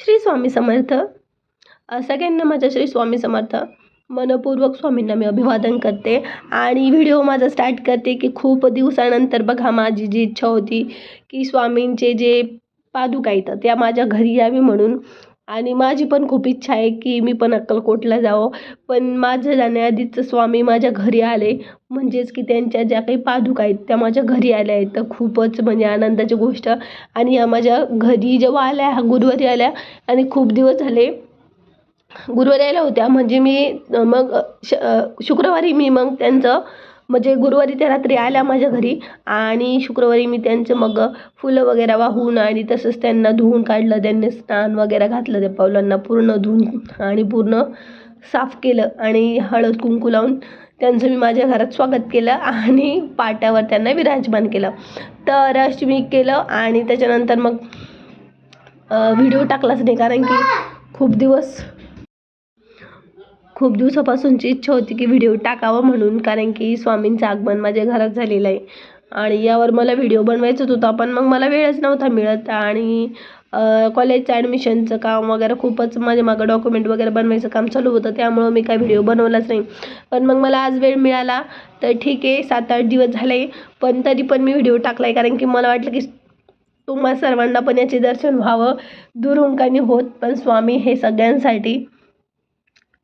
श्री स्वामी समर्थ. सगळ्यांना माझ्या श्री स्वामी समर्थ. मनपूर्वक स्वामींना मी अभिवादन करते. आणि व्हिडिओ माझा स्टार्ट करते की खूप दिवसानंतर बघा माझी जी इच्छा होती की स्वामींचे जे पादुका येतं त्या माझ्या घरी यावी म्हणून. आणि माझी पण खूप इच्छा आहे की मी पण अक्कलकोटला जावं. पण माझं जाण्याआधीच स्वामी माझ्या घरी आले. म्हणजेच की त्यांच्या ज्या काही पादुका आहेत त्या माझ्या घरी आल्या आहेत. तर खूपच म्हणजे आनंदाची गोष्ट. आणि या माझ्या घरी जेव्हा आल्या ह्या गुरुवारी आल्या आणि खूप दिवस झाले. गुरुवारी आल्या होत्या. म्हणजे मी मग श शुक्रवारी मी मग त्यांचं म्हणजे गुरुवारी त्या रात्री आल्या माझ्या घरी आणि शुक्रवारी मी त्यांचं मग फुलं वगैरे वाहून आणि तसंच त्यांना धुवून काढलं त्यांनी स्नान वगैरे घातलं त्या पावलांना पूर्ण धुवून आणि पूर्ण साफ केलं आणि हळद कुंकू लावून त्यांचं मी माझ्या घरात स्वागत केलं आणि पाट्यावर त्यांना विराजमान केलं. तर अशी मी केलं आणि त्याच्यानंतर मग व्हिडिओ टाकलाच नाही कारण की खूप दिवस खूप दिवसापासूनची इच्छा होती की व्हिडिओ टाकावा म्हणून कारण की स्वामींचं आगमन माझ्या घरात झालेलं आहे. आणि यावर मला व्हिडिओ बनवायचाच होता पण मग मला वेळच नव्हता मिळत. आणि कॉलेजचं ॲडमिशनचं काम वगैरे खूपच माझ्या मागं डॉक्युमेंट वगैरे बनवायचं काम चालू होतं त्यामुळं मी काय व्हिडिओ बनवलाच नाही. पण मग मला आज वेळ मिळाला तर ठीक आहे सात आठ दिवस झाले पण तरी पण मी व्हिडिओ टाकला आहे कारण की मला वाटलं की तुम्हा सर्वांना पण याचे दर्शन व्हावं दुरून होत पण स्वामी हे सगळ्यांसाठी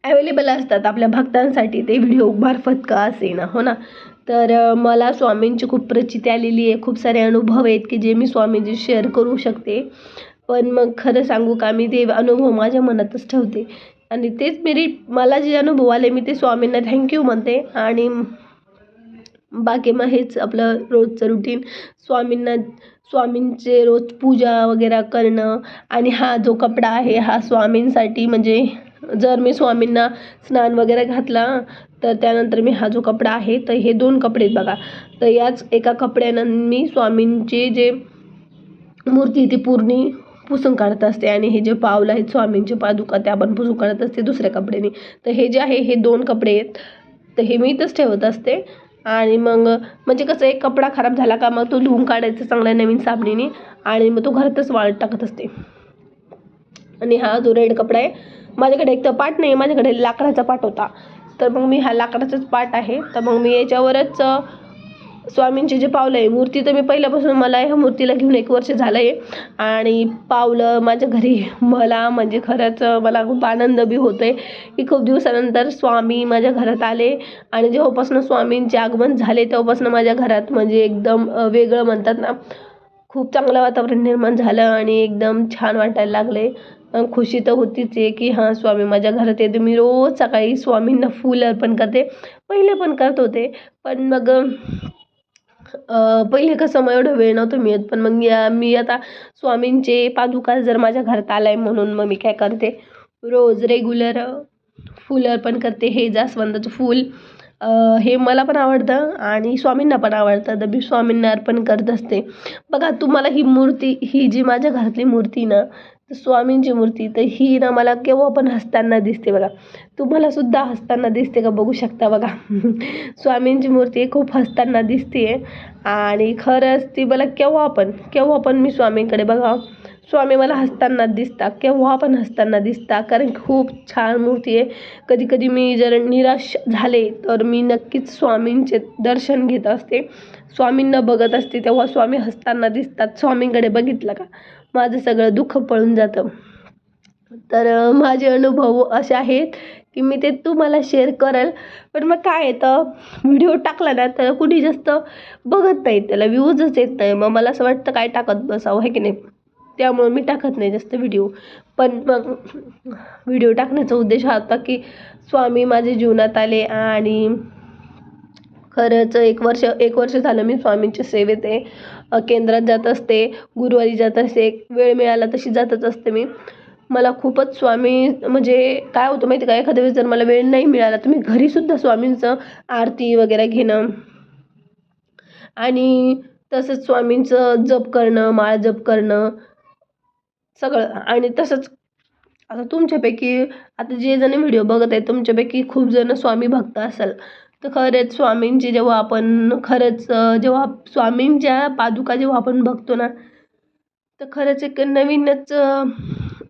अवेलेबल असतात आपल्या भक्तांसाठी. ते व्हिडिओ मार्फत का असे ना हो ना? तर मला स्वामींची खूप प्रचिती आलेली आहे. खूप सारे अनुभव आहेत की जे मी स्वामींची शेअर करू शकते. पण मग खरं सांगू का मी ते अनुभव माझ्या मनातच ठेवते. आणि तेच मेरी मला जे अनुभव आले मी ते स्वामींना थँक्यू म्हणते. आणि बाकी मग हेच आपलं रोजचं रुटीन स्वामींना स्वामींचे रोज पूजा वगैरे करणं. आणि हा जो कपडा आहे हा स्वामींसाठी म्हणजे जर मी स्वामींना स्नान वगैरे घातला तर त्यानंतर मी हा जो कपडा आहे तर हे दोन कपडे आहेत बघा. तर याच एका कपड्यानं मी स्वामींचे जे मूर्ती ती पूर्ण पुसून काढत असते आणि हे जे पावलं आहेत स्वामींचे पादुका त्या पण पुसून काढत असते दुसऱ्या कपड्याने. तर हे जे आहे हे दोन कपडे आहेत. तर हे मी इथंच ठेवत असते. आणि मग म्हणजे कसं एक कपडा खराब झाला का मग तो धुवून काढायचा चांगल्या नवीन साबणीने आणि मग तो घरातच वाळत टाकत असते. आणि हा जो रेड कपडा आहे माझ्याकडे एक तर पाट नाही माझ्याकडे लाकडाचा पाट होता. तर मग मी हा लाकडाचाच पाट आहे. तर मग मी याच्यावरच स्वामींचे जे पावलं आहे मूर्ती तर मी पहिल्यापासून मला ह्या मूर्तीला घेऊन एक वर्ष झालं आहे आणि पावलं माझ्या घरी मला म्हणजे खरंच मला खूप आनंद बी होतो आहे की खूप दिवसानंतर स्वामी माझ्या घरात आले. आणि जेव्हापासून स्वामींचे आगमन झाले तेव्हापासून माझ्या घरात म्हणजे एकदम वेगळं म्हणतात ना खूप चांगलं वातावरण निर्माण झालं आणि एकदम छान वाटायला लागले. खुशी तर होतीच आहे की हां स्वामी माझ्या घरात येते मी रोज सकाळी स्वामींना फूल अर्पण करते. पहिले पण करत होते. पण मग पहिले कसं मग एवढं वेळ नव्हतं मिळत. पण मग या मी आता स्वामींचे पादुका जर माझ्या घरात आला आहे म्हणून मग मी काय करते? रोज रेग्युलर फूल अर्पण करते. हे जास्वंदाचं फूल. हे मला पण आवडतं आणि स्वामींना पण आवडतं. तर मी स्वामींना अर्पण करत असते. बघा तुम्हाला ही मूर्ती ही जी माझ्या घरातली मूर्ती ना तर स्वामींची मूर्ती तर ही ना मला केव्हा पण हसताना दिसते बघा. तुम्हाला सुद्धा हसताना दिसते का बघू शकता बघा. स्वामींची मूर्ती खूप हसताना दिसते आणि खरंच ती मला केव्हा पण केव्हा पण मी स्वामींकडे बघा. स्वामी मला हसताना दिसता केव्हा पण हसताना दिसता कारण खूप छान मूर्ती आहे. कधी कधी मी जर निराश झाले तर मी नक्कीच स्वामींचे दर्शन घेत असते. स्वामींना बघत असते तेव्हा स्वामी हसताना दिसतात. स्वामींकडे बघितलं का? माझं सगळं दुःख पळून जातं. तर माझे अनुभव असे आहेत की मी ते तुम्हाला शेअर करेल. पण मग काय येतं व्हिडिओ टाकला ना तर कुणी जास्त बघत नाही. त्याला व्ह्यूजच येत नाही. मग मला असं वाटतं काय टाकत बसावं आहे की नाही? त्यामुळं मी टाकत नाही जास्त व्हिडिओ पण मग व्हिडिओ टाकण्याचा उद्देश हा होता की स्वामी माझ्या जीवनात आले आणि खरंच एक वर्ष एक वर्ष झालं मी स्वामींच्या सेवेत आहे. केंद्रात जात असते गुरुवारी जात असते वेळ मिळाला तशी जातच असते मी. मला खूपच स्वामी म्हणजे काय होतं माहिती का? एखाद्या वेळेस जर मला वेळ नाही मिळाला तर मी घरीसुद्धा स्वामींचं आरती वगैरे घेणं आणि तसंच स्वामींचं जप करणं माळ जप करणं सगळं. आणि तसंच आता तुमच्यापैकी आता जे जण व्हिडिओ बघत आहे तुमच्यापैकी खूप जण स्वामी भक्त असाल. तर खरंच स्वामींची जेव्हा आपण खरंच जेव्हा स्वामींच्या पादुका जेव्हा आपण बघतो ना तर खरंच एक नवीनच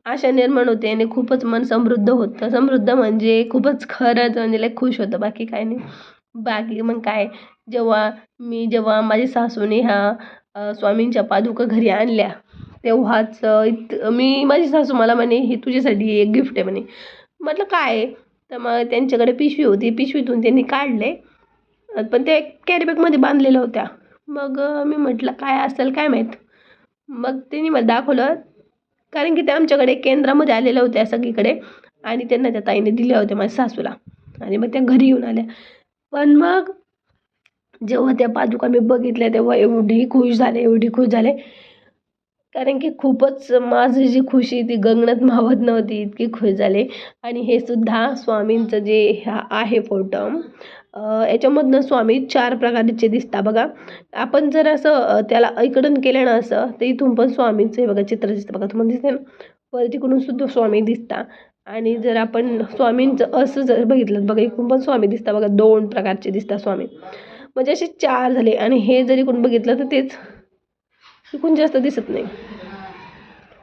आशा निर्माण होते आणि खूपच मन समृद्ध होतं. समृद्ध म्हणजे खूपच खरंच म्हणजे लय खुश होतं. बाकी काय नाही. बाकी मग काय जेव्हा मी जेव्हा माझ्या सासूने ह्या स्वामींच्या पादुका घरी आणल्या तेव्हाच इत मी माझी सासू मला म्हणे ही तुझ्यासाठी एक गिफ्ट आहे म्हणे. म्हटलं काय आहे? तर मग त्यांच्याकडे पिशवी होती. पिशवीतून त्यांनी काढले. पण ते कॅरीबॅगमध्ये बांधलेल्या होत्या. मग मी म्हटलं काय असेल काय माहीत? मग त्यांनी मला दाखवलं. कारण की ते आमच्याकडे केंद्रामध्ये आलेल्या होत्या सगळीकडे. आणि त्यांना त्या ताईने दिल्या होत्या माझ्या सासूला. आणि मग त्या घरी येऊन आल्या. पण मग जेव्हा त्या पादुका मी बघितल्या तेव्हा एवढी खुश झाले एवढी खुश झाले. कारण की खूपच माझी जी खुशी ती गगनात मावत नव्हती इतकी खुश झाले. आणि हे सुद्धा स्वामींचं जे ह्या आहे फोटो याच्यामधनं स्वामी चार प्रकारचे दिसता बघा. आपण जर असं त्याला इकडून केलं ना असं तर इथून पण स्वामींचं हे बघा चित्र दिसतं बघा तुम्हाला दिसते ना? वर तिकडून सुद्धा स्वामी दिसता आणि जर आपण स्वामींचं असं जर बघितलं बघा इकडून पण स्वामी दिसता बघा दोन प्रकारचे दिसतात स्वामी. म्हणजे असे चार झाले. आणि हे जर इकडून बघितलं तर तेच. शिकून जास्त दिसत नाही.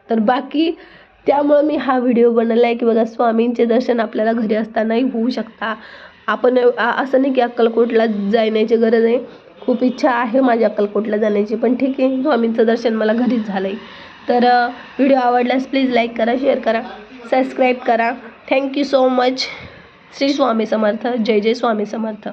तर बाकी त्यामुळं मी हा व्हिडिओ बनवला आहे की बघा स्वामींचे दर्शन आपल्याला घरी असतानाही होऊ शकता. आपण असं नाही की अक्कलकोटला जाण्याची गरज आहे. खूप इच्छा आहे माझी अक्कलकोटला जाण्याची पण ठीक आहे स्वामींचं दर्शन मला घरीच झालं आहे तर व्हिडिओ आवडल्यास प्लीज लाईक करा शेअर करा सबस्क्राईब करा. Thank you so much. Shri Swami Samarth. जय जय स्वामी समर्थ.